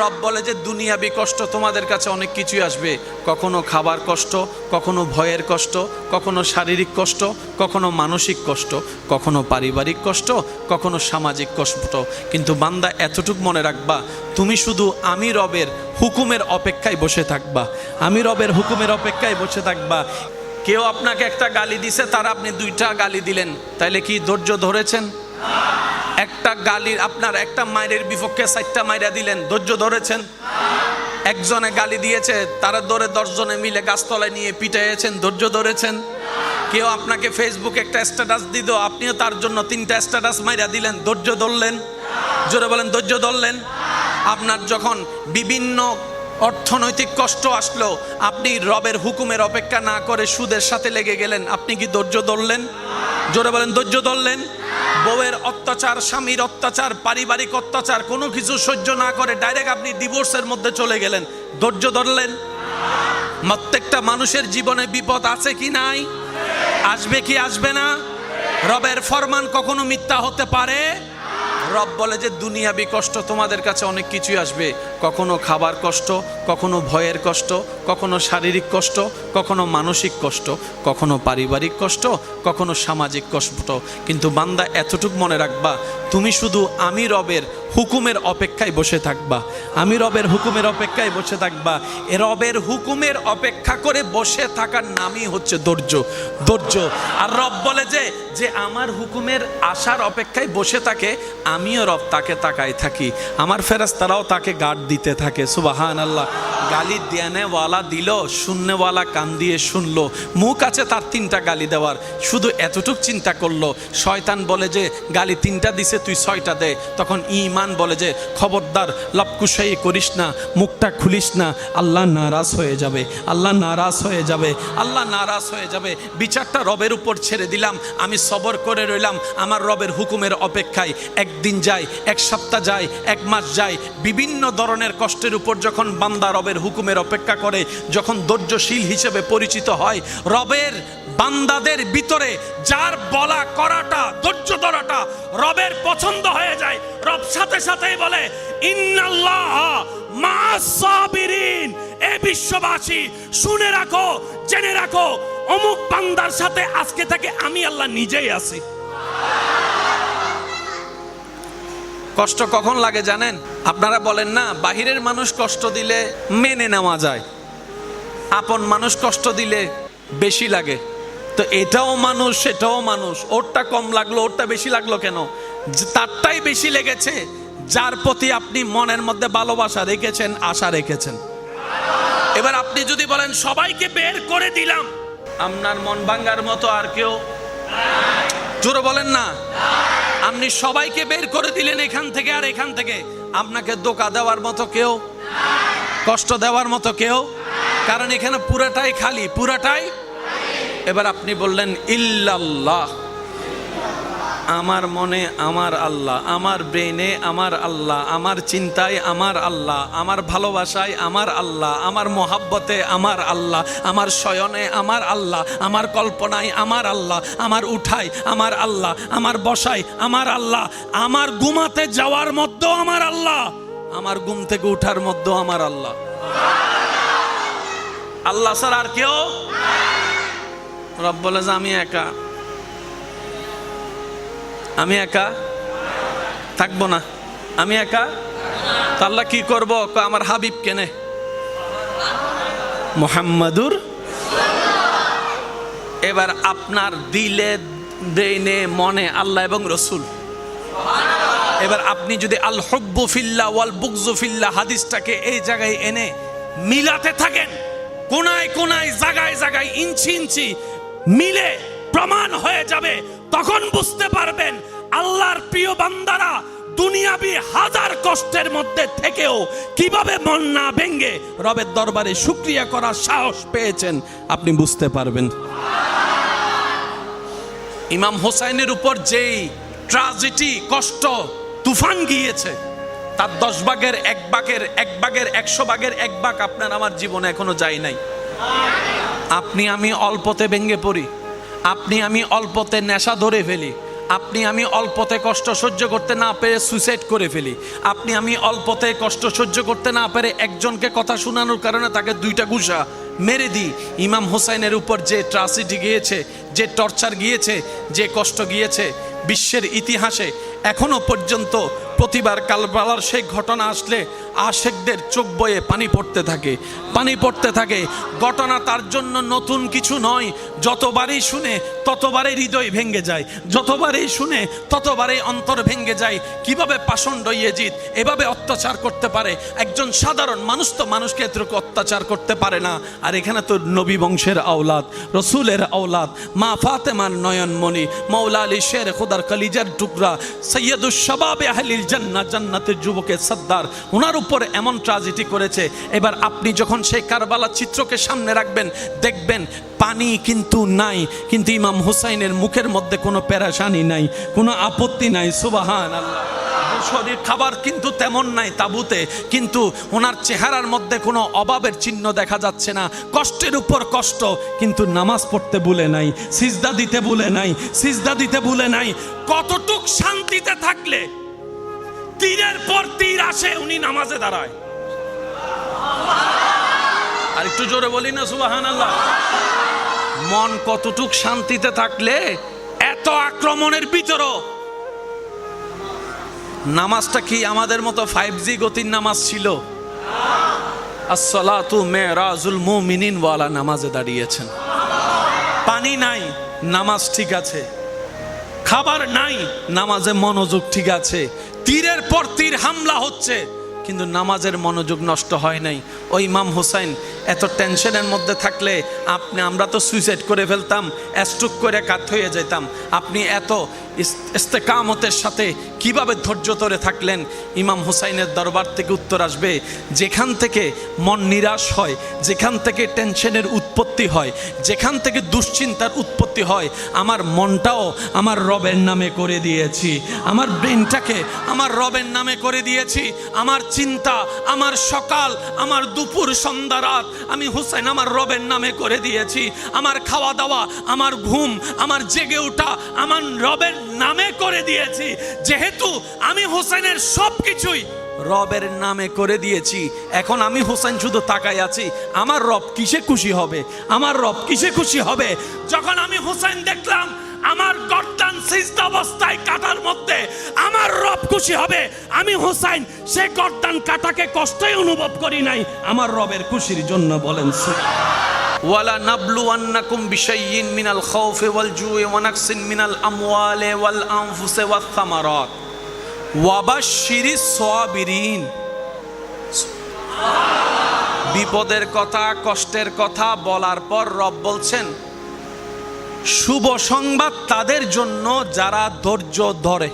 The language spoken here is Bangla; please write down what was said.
রব বলে যে, দুনিয়াবি কষ্ট তোমাদের কাছে অনেক কিছুই আসবে। কখনো খাবার কষ্ট, কখনো ভয়ের কষ্ট, কখনো শারীরিক কষ্ট, কখনো মানসিক কষ্ট, কখনো পারিবারিক কষ্ট, কখনো সামাজিক কষ্ট। কিন্তু বান্দা, এতটুক মনে রাখবা, তুমি শুধু আমি রবের হুকুমের অপেক্ষায় বসে থাকবা। আমি রবের হুকুমের অপেক্ষায় বসে থাকবা। কেউ আপনাকে একটা গালি দিছে, তার আপনি দুইটা গালি দিলেন। তাইলে কি ধৈর্য ধরেছেন? একটা গালির আপনার একটা মায়ের বিপক্ষে চারটা মাইরা দিলেন, ধৈর্য ধরেছেন? একজনে গালি দিয়েছে, তারা ধরে দশজনে মিলে গাছতলায় নিয়ে পিটাইয়েছেন, ধৈর্য ধরেছেন? কেউ আপনাকে ফেসবুকে একটা স্ট্যাটাস দিত আপনিও তার জন্য তিনটা স্ট্যাটাস মাইরা দিলেন, ধৈর্য ধরলেন? জোরে বলেন, ধৈর্য ধরলেন? আপনার যখন বিভিন্ন অর্থনৈতিক কষ্ট আসলো, আপনি রবের হুকুমের অপেক্ষা না করে সুদের সাথে লেগে গেলেন, আপনি কি ধৈর্য ধরলেন? জোরে বলেন, ধৈর্য ধরলেন? বউয়ের অত্যাচার, স্বামীর অত্যাচার, পারিবারিক অত্যাচার, কোনো কিছু সহ্য না করে ডাইরেক্ট আপনি ডিভোর্সের মধ্যে চলে গেলেন। ধৈর্য ধরলেন? প্রত্যেকটা মানুষের জীবনে বিপদ আছে কি নাই? আসবে কি আসবে না? রবের ফরমান কখনো মিথ্যা হতে পারে? রব বলে যে, দুনিয়াবি কষ্ট তোমাদের কাছে অনেক কিছুই আসবে। কখনো খাবার কষ্ট, কখনো ভয়ের কষ্ট, কখনো শারীরিক কষ্ট, কখনো মানসিক কষ্ট, কখনো পারিবারিক কষ্ট, কখনো সামাজিক কষ্ট। কিন্তু বান্দা, এতটুক মনে রাখবা, তুমি শুধু আমি রবের হুকুমের অপেক্ষায় বসে থাকবা। আমি রবের হুকুমের অপেক্ষায় বসে থাকবা। এ রবের হুকুমের অপেক্ষা করে বসে থাকার নামই হচ্ছে ধৈর্য। ধৈর্য। আর রব বলে যে যে আমার হুকুমের আশার অপেক্ষায় বসে থাকে, আমিও রব তাকে তাকাই থাকি। আমার ফেরাস্তারাও তাকে গার্ড দিতে থাকে। সুবাহান আল্লাহ গালি দেনেওয়ালা দিল শূন্যওয়ালা কান দিয়ে শুনলো। মুখ আছে তার তিনটা গালি দেওয়ার। শুধু এতটুক চিন্তা করল। শয়তান বলে যে, গালি তিনটা দিছে, তুই ছয়টা দে। তখন ইমান বলে যে, খবরদার লপকুশাই করিস না, মুখটা খুলিস না, আল্লাহ নারাজ হয়ে যাবে, আল্লাহ নারাজ হয়ে যাবে, আল্লাহ নারাজ হয়ে যাবে। বিচারটা রবের উপর ছেড়ে দিলাম, আমি সবর করে রইলাম, আমার রবের হুকুমের অপেক্ষায়। একদিন যায় এক সপ্তাহ যায় এক মাস যায় বিভিন্ন ধরনের কষ্টের উপর যখন বান্দা রবের হুকুমের অপেক্ষা করে, যখন ধৈর্যশীল হিসেবে পরিচিত হয়, রবের বান্দাদের ভিতরে যার বলা করাটা, ধৈর্য ধরাটা রবের পছন্দ হয়ে যায়। রব সাথে সাথেই বলে, ইন্নাল্লাহ এ বিশ্ববাসী, শুনে রাখো, জেনে রাখো, অমুক বান্দার সাথে আজকে থেকে আমি আল্লাহ নিজেই আছি। কষ্ট কখন লাগে জানেন? আপনারা বলেন না, বাহিরের মানুষ কষ্ট দিলে মেনে নেওয়া যায়। আপন মানুষ কষ্ট দিলে বেশি লাগে। তো এটাও মানুষ, সেটাও মানুষ। ওরটা কম লাগল, ওরটা বেশি লাগল কেন? তারটাই বেশি লেগেছে যার প্রতি আপনি মনের মধ্যে ভালোবাসা রেখেছেন, আশা রেখেছেন। এবার আপনি যদি বলেন, সবাইকে বের করে দিলাম। আপনার মন ভাঙ্গার মতো আর কেউ? জোরে বলেন না। আপনি সবাইকে বের করে দিলেন এখান থেকে আর এখান থেকে। আপনাকে দোকা দেওয়ার মতো কেউ? কষ্ট দেওয়ার মতো কেউ? কারণ এখানে পুরাটাই খালি, পুরাটাই? এবার আপনি বললেন, ইল্লাল্লাহ। আমার মনে আমার আল্লাহ আমার ব্রেনে আমার আল্লাহ আমার চিন্তায় আমার আল্লাহ আমার ভালোবাসায় আমার আল্লাহ আমার মোহাব্বতে আমার আল্লাহ আমার শয়নে আমার আল্লাহ আমার কল্পনায় আমার আল্লাহ আমার উঠাই আমার আল্লাহ আমার বসাই আমার আল্লাহ আমার ঘুমাতে যাওয়ার মধ্যেও আমার আল্লাহ আমার ঘুম থেকে উঠার মধ্যেও আমার আল্লাহ আল্লাহ স্যার আর কেউ রব বলে যে আমি একা আমি একা? থাকব না। আমি একা? আল্লাহ কি করব? আমার হাবিব কেনে? মোহাম্মদুর এবার আপনার দিলে ব্রেনে মনে আল্লাহ এবং রসুল। এবার আপনি যদি আল হব্বু ফিল্লা ওয়াল বুকজু ফিল্লা হাদিসটাকে এই জায়গায় এনে মিলাতে থাকেন, কোনায় কোনায়, জাগায় জাগায়, ইঞ্চি ইঞ্চি মিলে প্রমাণ হয়ে যাবে তখন বুঝতে পারবেন আল্লাহর প্রিয় বান্দারা দুনিয়াবি হাজার কষ্টের মধ্যে থেকেও কীভাবে মন না ভেঙ্গে রবের দরবারে শুক্রিয়া করার সাহস পেয়েছেন, আপনি বুঝতে পারবেন। ইমাম হোসাইনের উপর যেই ট্রাজেডি, কষ্ট, তুফান গিয়েছে, তার দশ ভাগের এক ভাগের এক ভাগের একশো ভাগের এক ভাগ আপনার আমার জীবনে এখনও যায় নাই। আপনি, আমি অল্পতে ভেঙে পড়ি। আপনি আমি অল্পতে নেশা ধরে ফেলি। আপনি আমি অল্পতে কষ্ট সহ্য করতে না পেরে সুইসাইড করে ফেলি। আপনি আমি অল্পতে কষ্ট সহ্য করতে না পেরে একজনকে কথা শোনানোর কারণে তাকে দুইটা গুসা মেরে দিই। ইমাম হোসাইনের উপর যে ট্রাসিটি গিয়েছে, যে টর্চার গিয়েছে, যে কষ্ট গিয়েছে, বিশ্বের ইতিহাসে এখনও পর্যন্ত প্রতিবার কালবালার সেই ঘটনা আসলে আশেকদের চোখ বয়ে পানি পড়তে থাকে, পানি পড়তে থাকে। ঘটনা তার জন্য নতুন কিছু নয়, যতবারই শুনে ততবারই হৃদয় ভেঙে যায়, যতবারই শুনে ততবারই অন্তর ভেঙে যায়। কীভাবে পাষণ্ড ইয়েজিদ এভাবে অত্যাচার করতে পারে? একজন সাধারণ মানুষ তো মানুষকে এতটুকু অত্যাচার করতে পারে না। আর এখানে তো নবী বংশের আওলাদ, রসুলের আওলাদ, মা ফাতেমার নয়নমণি মৌলা আলী শের খুদার কলিজার টুকরা সৈয়দুল শবাবে আহলিল জান্নাত, জান্নাতের যুবকের সর্দার ওনার উপর এমন ট্রাজেডি করেছে। এবার আপনি যখন সেই কারবালা চিত্রকে সামনে রাখবেন, দেখবেন পানি কিন্তু নাই, কিন্তু ইমাম হুসাইনের মুখের মধ্যে কোনো পেরাশানি নাই, কোনো আপত্তি নাই সুবাহান আল্লাহ শরীর খাবার কিন্তু তেমন নাই তাবুতে, কিন্তু ওনার চেহারার মধ্যে কোনো অভাবের চিহ্ন দেখা যাচ্ছে না। কষ্টের উপর কষ্ট, কিন্তু নামাজ পড়তে ভুলে নাই, সিজদা দিতে ভুলে নাই, সিজদা দিতে ভুলে নাই। কতটুক শান্তিতে থাকলে তীরের পর তীর আসে, উনি নামাজে দাঁড়ায়। আর একটু জোরে বলি না সুবাহান আল্লাহ মন কতটুক শান্তিতে থাকলে এত আক্রমণের ভিতরও। নামাজটা কি আমাদের মতো ফাইভ জি গতির নামাজ ছিল? আসসালাতু মেরাজুল মুমিনিন নামাজে দাঁড়িয়েছেন। পানি নাই, নামাজ ঠিক আছে। খাবার নাই, নামাজে মনোযোগ ঠিক আছে। তীরের পর তীর হামলা হচ্ছে, কিন্তু নামাজের মনোযোগ নষ্ট হয় নাই। ওই ইমাম হোসাইন এত টেনশনের মধ্যে থাকলে আপনি, আমরা তো সুইসাইড করে ফেলতাম স্ট্রোক করে কাত হয়ে যেতাম। আপনি এত ইস্তেকামতের সাথে কীভাবে ধৈর্য ধরে থাকলেন? ইমাম হুসাইনের দরবার থেকে উত্তর আসবে, যেখান থেকে মন নিরাশ হয়, যেখান থেকে টেনশনের উৎপত্তি হয়, যেখান থেকে দুশ্চিন্তার উৎপত্তি হয়, আমার মনটাও আমার রবের নামে করে দিয়েছি। আমার ব্রেনটাকে আমার রবের নামে করে দিয়েছি। আমার চিন্তা, আমার সকাল, আমার দুপুর, সন্ধ্যা, রাত আমি হুসাইন আমার রবের নামে করে দিয়েছি। আমার খাওয়া দাওয়া, আমার ঘুম, আমার জেগে ওঠা, আমার রবের নামে করে দিয়েছি। যেহেতু আমি হোসেনের সব কিছুই রবের নামে করে দিয়েছি, এখন আমি হোসেন শুধু তাকাই আছি, আমার রব কিসে খুশি হবে? আমার রব কিসে খুশি হবে? যখন আমি হোসেন দেখলাম আমার গর্দান সিজদা অবস্থায় কাটার মধ্যে আমার রব খুশি হবে। আমি হোসাইন, সে গর্দান কাটাকে কষ্টই অনুভব করি নাই। আমার রবের খুশির জন্য বলেন ওয়ালা নাবলু আন্নাকুম বিশাইয়িন মিনাল খাউফি ওয়াল জুই ওয়া নাকসিন মিনাল আমওয়ালি ওয়াল আনফুসি ওয়াত থামারাত ওয়াবাশশিরিস সাবিরিন বিপদের কথা, কষ্টের কথা বলার পর রব বলছেন শুভ সংবাদ তাদের জন্য যারা ধৈর্য ধরে।